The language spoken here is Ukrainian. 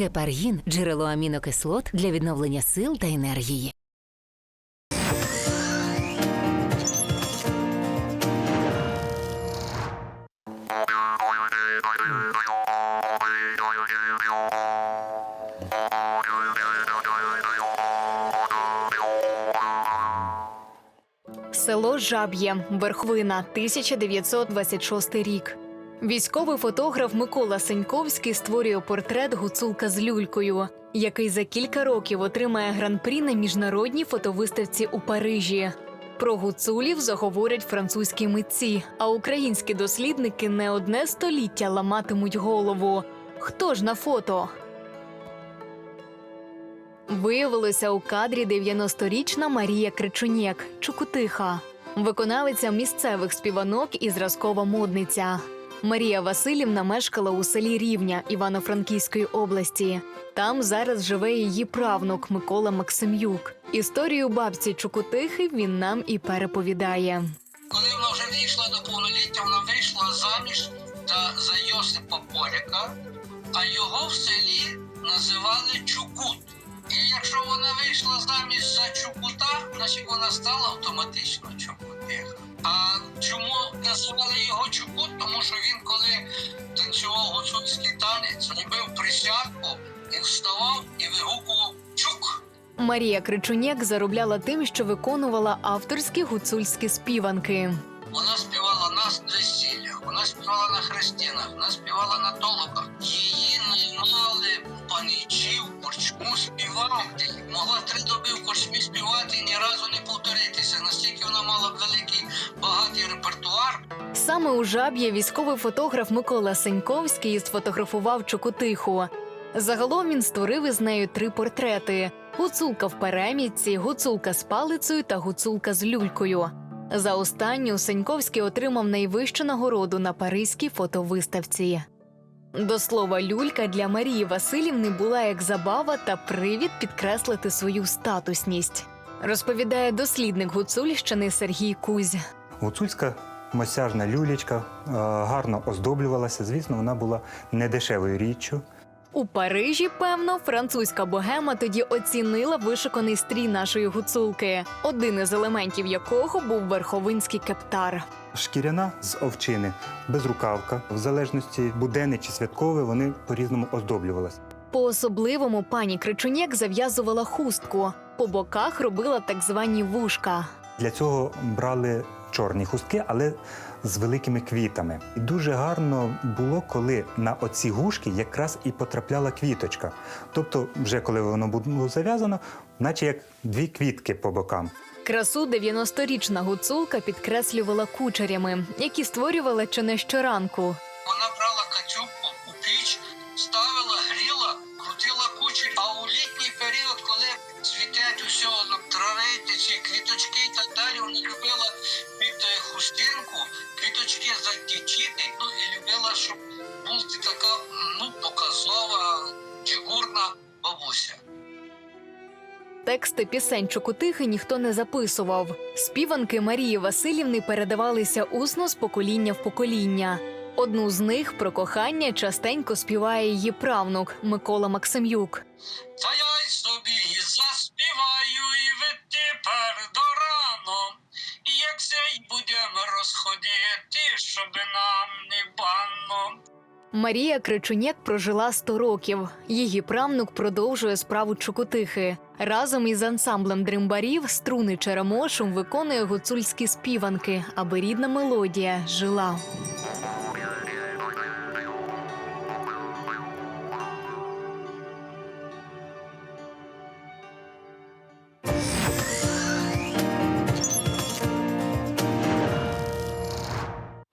Гепаргін джерело амінокислот для відновлення сил та енергії. Село Жаб'є, Верховина, 1926 рік. Військовий фотограф Микола Сеньковський створює портрет гуцулка з люлькою, який за кілька років отримає гран-прі на міжнародній фотовиставці у Парижі. Про гуцулів заговорять французькі митці, а українські дослідники не одне століття ламатимуть голову. Хто ж на фото? Виявилося у кадрі 90-річна Марія Кричунєк, Чукутиха, виконавиця місцевих співанок і зразкова модниця. Марія Васильівна мешкала у селі Рівня Івано-Франківської області. Там зараз живе її правнук Микола Максим'юк. Історію бабці Чукутихи він нам і переповідає. Коли вона вже дійшла до повноліття, вона вийшла заміж та за Йосипа Поляка, а його в селі називали Чукут. І якщо вона вийшла заміж за Чукута, значить вона стала автоматично Чукутиха. Називали його Чукут? Тому що він, коли танцював гуцульський танець, робив присядку, він вставав і вигукував Чук. Марія Кричунєк заробляла тим, що виконувала авторські гуцульські співанки. Вона співала на весіллях, вона співала на хрестинах, вона співала на толоках. Її наймали панічів, корчму співати. Могла три доби в корчмі співати і ні разу не повторитися. Настільки вона репертуар. Саме у жаб'є військовий фотограф Микола Сеньковський сфотографував Чукотиху. Загалом він створив із нею три портрети: гуцулка в перемітці, гуцулка з палицею та гуцулка з люлькою. За останню Сеньковський отримав найвищу нагороду на Паризькій фотовиставці. До слова, люлька для Марії Васильівни була як забава та привід підкреслити свою статусність. Розповідає дослідник Гуцульщини Сергій Кузь. Гуцульська мосяжна люлечка е, гарно оздоблювалася. Звісно, вона була недешевою річчю. У Парижі, певно, французька богема тоді оцінила вишуканий стрій нашої гуцулки, один із елементів якого був верховинський кептар. Шкіряна з овчини, безрукавка. В залежності буденне чи святкове, вони по-різному оздоблювалися. По особливому пані Кричунєк зав'язувала хустку. По боках робила так звані вушка. Для цього брали чорні хустки, але з великими квітами. І дуже гарно було, коли на оці гушки якраз і потрапляла квіточка. Тобто, вже коли воно було зав'язано, наче як дві квітки по бокам. Красу 90-річна гуцулка підкреслювала кучерями, які створювала чи не щоранку. Вона брала катюку у піч, ставила, гріла, крутила кучі. А у літній період, коли цвітять усе на травити, ці квіточки квіточки затічити. Ну і любила, щоб бути така ну показова, фігурна бабуся. Тексти пісень Чукутихи ніхто не записував. Співанки Марії Васильівни передавалися усно з покоління в покоління. Одну з них про кохання частенько співає її правнук Микола Максим'юк. Та сей будемо розходити, щоб нам не банно. Марія Кричунєк прожила 100 років. Її правнук продовжує справу Чукотихи. Разом із ансамблем дримбарів струни Черемошум виконує гуцульські співанки, аби рідна мелодія жила.